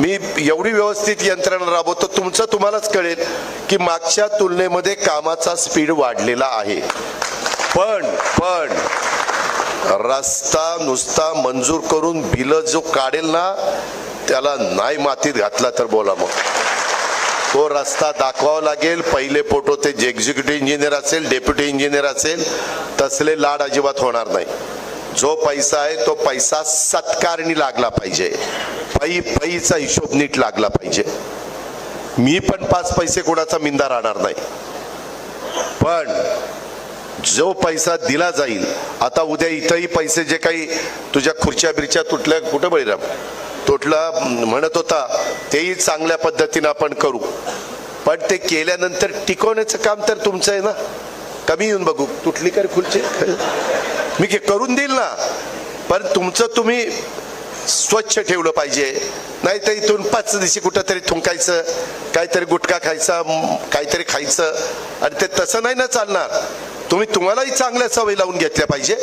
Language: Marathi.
मी एवढी व्यवस्थित यंत्रणा राबवतो तुमचं तुम्हालाच कळेल की मागच्या तुलनेमध्ये कामाचा स्पीड वाढलेला आहे. पण पण रस्ता नुसता मंजूर करून बिल जो काढेल ना त्याला नाही मातीत घातला तर बोला मग. तो रस्ता दाखवावा लागेल पहिले फोटो ते जे एक्झिक्युटिव्ह इंजिनियर असेल डेप्युटी इंजिनियर असेल तसले लाड अजिबात होणार नाही. जो पैसा आहे तो पैसा सत्कारणी लागला पाहिजे. पै पैचा हिशोब नीट लागला पाहिजे. मी पण पाच पैसे कोणाचा मिंदा राहणार नाही. पण जो पैसा दिला जाईल आता उद्या इथंही पैसे जे काही तुझ्या खुर्च्या बिरच्या तुटल्या कुठं बळीराम? तुटला म्हणत होता तेही चांगल्या पद्धतीनं आपण करू. पण ते केल्यानंतर टिकवण्याचं काम तर तुमचं आहे ना? कमी येऊन बघू. तुटली कर खुर्ची? मी करून देईल ना. पण तुमचं तुम्ही स्वच्छ ठेवलं पाहिजे. नाही तर इथून पाच दिवशी कुठंतरी थुंकायचं काहीतरी गुटखा खायचा काहीतरी खायचं. आणि ते तसं नाही ना चालणार. तुम्ही तुम्हालाही चांगल्या सवयी लावून घेतल्या पाहिजे.